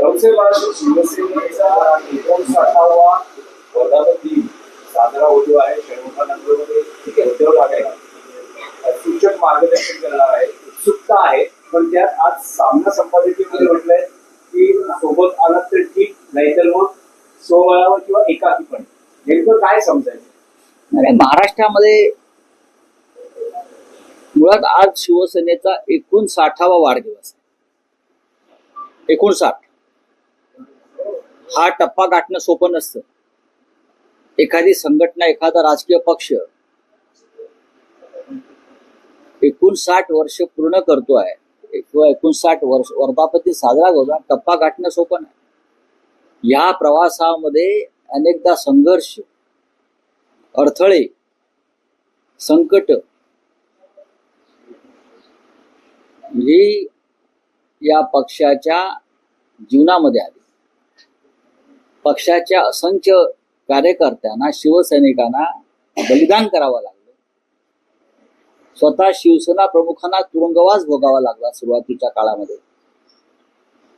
राऊतसाहेब महाराष्ट्र शिवसेनेचा एकोणसाठावा साठावा दिन साजरा होतो आहे. षण्मुखानंदमध्ये उद्धव ठाकरे सूचक मार्गदर्शन करणार आहे. उत्सुकता आहे. पण त्यात आज सामना संपादकीमध्ये म्हटलंय की सोबत आलात तर ठीक नाहीतर मग स्वबळावर किंवा एकाकी पण. नेमकं काय समजायचं? अरे महाराष्ट्रामध्ये मुळात आज शिवसेनेचा एकूण साठावा वाढदिवस एकूण एकोणसाठ. हा टप्पा गाठणं सोपं नसतं. एखादी संघटना एखादा राजकीय पक्ष एकोणसाठ वर्ष पूर्ण करतोय किंवा एकोणसाठ वर्ष वर्धापती साजरा करतो आणि टप्पा गाठणं सोपं नाही. या प्रवासामध्ये अनेकदा संघर्ष अडथळे संकट ही या पक्षाच्या जीवनामध्ये आली. पक्षाच्या असंख्य कार्यकर्त्यांना शिवसैनिकांना बलिदान करावं लागलं. स्वतः शिवसेना प्रमुखांना तुरुंगवास भोगावा लागला सुरुवातीच्या काळामध्ये.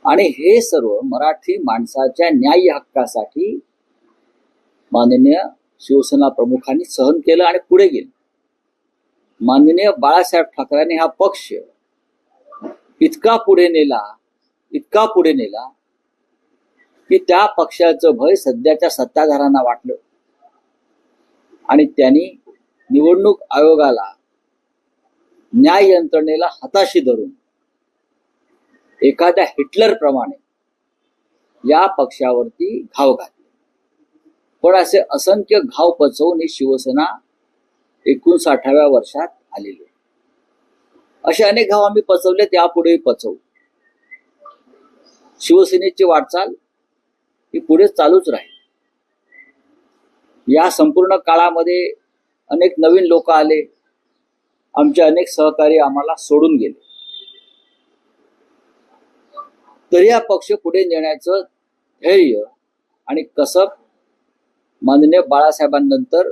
आणि हे सर्व मराठी माणसाच्या न्याय हक्कासाठी माननीय शिवसेना प्रमुखांनी सहन केलं आणि पुढे गेलं. माननीय बाळासाहेब ठाकरेंनी हा पक्ष इतका पुढे नेला इतका पुढे नेला की त्या पक्षाचं भय सध्याच्या सत्ताधारांना वाटलं. आणि त्यांनी निवडणूक आयोगाला न्याय यंत्रणेला हाताशी धरून एखाद्या हिटलर प्रमाणे या पक्षावरती घाव घातले. पण असे असंख्य घाव पचवून ही शिवसेना एकोणसाठाव्या वर्षात आलेली असे अनेक घाव आम्ही पचवले त्यापुढे पचवू. शिवसेनेची वाटचाल ही पुढे चालूच राहील. या संपूर्ण काळामध्ये अनेक नवीन लोक आले. आमचे अनेक सहकारी आम्हाला सोडून गेले. तरी हा पक्ष पुढे नेण्याचं धैर्य आणि कसब माननीय बाळासाहेबांनंतर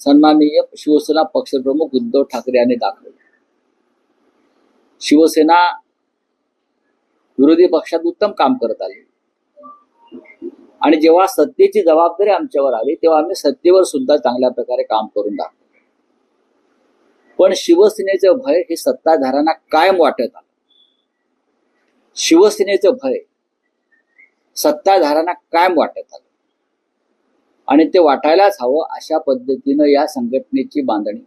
सन्माननीय शिवसेना पक्षप्रमुख उद्धव ठाकरे यांनी दाखवले. शिवसेना विरोधी पक्षात उत्तम काम करत आली. आणि जेव्हा सत्तेची जबाबदारी आमच्यावर आली तेव्हा आम्ही सत्तेवर सुद्धा चांगल्या प्रकारे काम करून दाखवलं पण शिवसेनेचं भय हे सत्ताधाऱ्यांना कायम वाटत आलं. शिवसेनेचं भय सत्ताधाऱ्यांना कायम वाटत आलं. आणि ते वाटायलाच हवं अशा पद्धतीनं या संघटनेची बांधणी.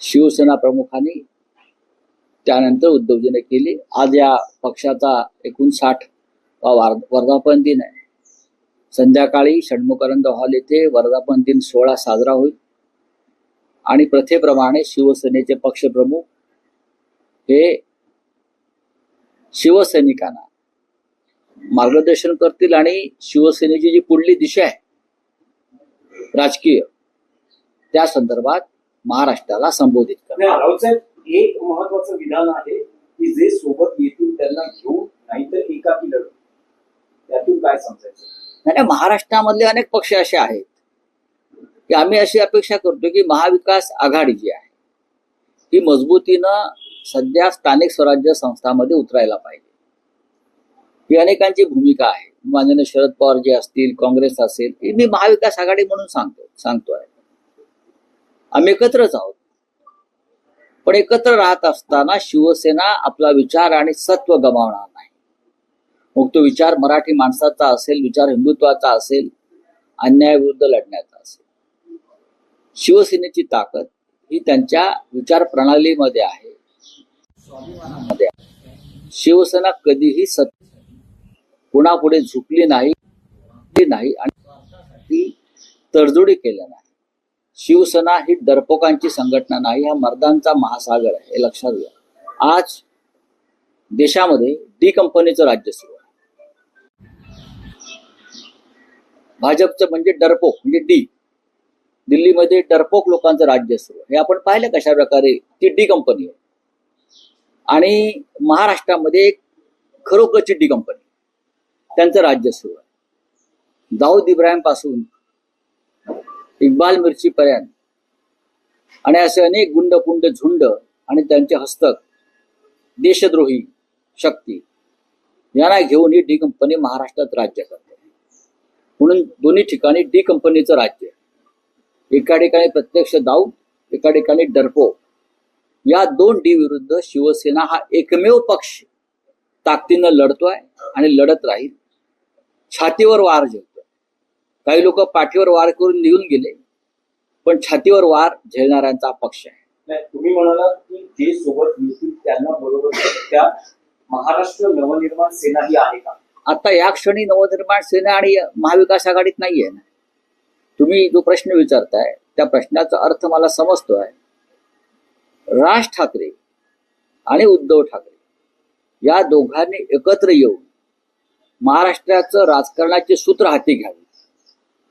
शिवसेना प्रमुखांनी त्यानंतर उद्धवजीने केली. आज या पक्षाचा एकूण साठ वा वर्धापन दिन आहे. संध्याकाळी षण्मुखानंद हॉल येथे वर्धापन दिन सोहळा साजरा होईल. आणि प्रथेप्रमाणे शिवसेनेचे पक्षप्रमुख हे शिवसैनिकांना मार्गदर्शन करतील आणि शिवसेनेची जी पुढली दिशा आहे राजकीय त्या संदर्भात महाराष्ट्राला संबोधित करणार. एक महत्वाचं विधान आहे की जे सोबत येतील त्यांना घेऊन नाहीतर एकाकी लढू त्यातून काय समजायचं? नाही नाही, महाराष्ट्रामधले अनेक पक्ष असे आहेत की आम्ही अशी अपेक्षा करतो की महाविकास आघाडी जी आहे ही मजबूतीनं सध्या स्थानिक स्वराज्य संस्थांमध्ये उतरायला पाहिजे. ही अनेकांची भूमिका आहे. माननीय शरद पवार जे असतील काँग्रेस असेल ही मी महाविकास आघाडी म्हणून सांगतो सांगतोय आम्ही एकत्रच आहोत. पण एकत्र राहत असताना शिवसेना आपला विचार आणि सत्व गमावणार. मग तो विचार मराठी माणसाचा असेल विचार हिंदुत्वाचा असेल अन्यायाविरुद्ध लढण्याचा असेल. शिवसेनेची ताकद ही त्यांच्या विचार प्रणालीमध्ये आहे. स्वाभिमानामध्ये आहे. शिवसेना कधीही सत कुणापुढे झुकली नाही नाही आणि तडजोडी केल्या नाही. शिवसेना ही डरपोकांची संघटना नाही हा मर्दांचा महासागर आहे हे लक्षात घ्या. आज देशामध्ये डी कंपनीचं राज्य सुरू भाजपचं म्हणजे डरपोक म्हणजे डी. दिल्लीमध्ये डरपोक लोकांचं राज्य सुरू हे आपण पाहिलं कशा प्रकारे ती डी कंपनी आहे. आणि महाराष्ट्रामध्ये एक खरोखरची डी कंपनी त्यांचं राज्य सुरू आहे. दाऊद इब्राहिमपासून इक्बाल मिरची पर्यंत आणि असे अनेक गुंड झुंड आणि त्यांचे हस्तक देशद्रोही शक्ती यांना घेऊन ही डी कंपनी महाराष्ट्रात राज्य करते. म्हणून दोन्ही ठिकाणी डी कंपनीचं राज्य एका ठिकाणी प्रत्यक्ष दाऊ एका ठिकाणी डरपो. या दोन डी विरुद्ध शिवसेना हा एकमेव पक्ष ताकदीनं लढतोय आणि लढत राहील. छातीवर वार झेलतोय. काही लोक पाठीवर वार करून निघून गेले पण छातीवर वार झेलणाऱ्यांचा पक्ष आहे. तुम्ही म्हणालात की जे सोबत येतील त्यांना बरोबर त्या महाराष्ट्र नवनिर्माण सेना ही आहे का? आता या क्षणी नवनिर्माण सेना आणि महाविकास आघाडीत नाहीये ना. तुम्ही जो प्रश्न विचारताय त्या प्रश्नाचा अर्थ मला समजतोय राज ठाकरे आणि उद्धव ठाकरे या दोघांनी एकत्र येऊन महाराष्ट्राचं राजकारणाची सूत्र हाती घ्यावी.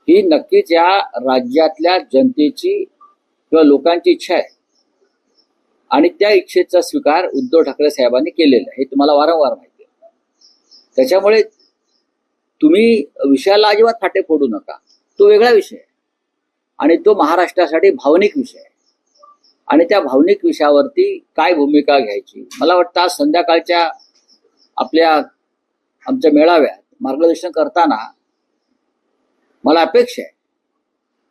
ही नक्कीच या राज्यातल्या जनतेची किंवा लोकांची इच्छा आहे. आणि त्या इच्छेचा स्वीकार उद्धव ठाकरे साहेबांनी केलेला आहे. हे तुम्हाला वारंवार माहिती त्याच्यामुळे तुम्ही विषयाला अजिबात फाटे फोडू नका. तो वेगळा विषय. आहे आणि तो महाराष्ट्रासाठी भावनिक विषय. आहे आणि त्या भावनिक विषयावरती काय भूमिका घ्यायची? मला वाटतं आज संध्याकाळच्या आपल्या आमच्या मेळाव्यात मार्गदर्शन करताना मला अपेक्षा आहे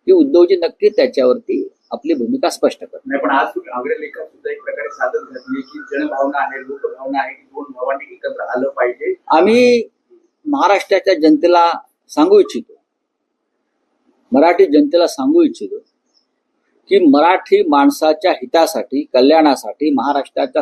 की उद्धवजी नक्की त्याच्यावरती आपली भूमिका स्पष्ट करत नाही पण आज तुम्ही आग्रह लेखक सुद्धा एक प्रकारे साधन घातली की जनभावना आहे लोकभावना आहे की दोन भावांनी एकत्र आलं पाहिजे. आम्ही महाराष्ट्राच्या जनतेला सांगू इच्छितो. मराठी जनतेला सांगू इच्छितो की मराठी माणसाच्या हितासाठी कल्याणासाठी महाराष्ट्राच्या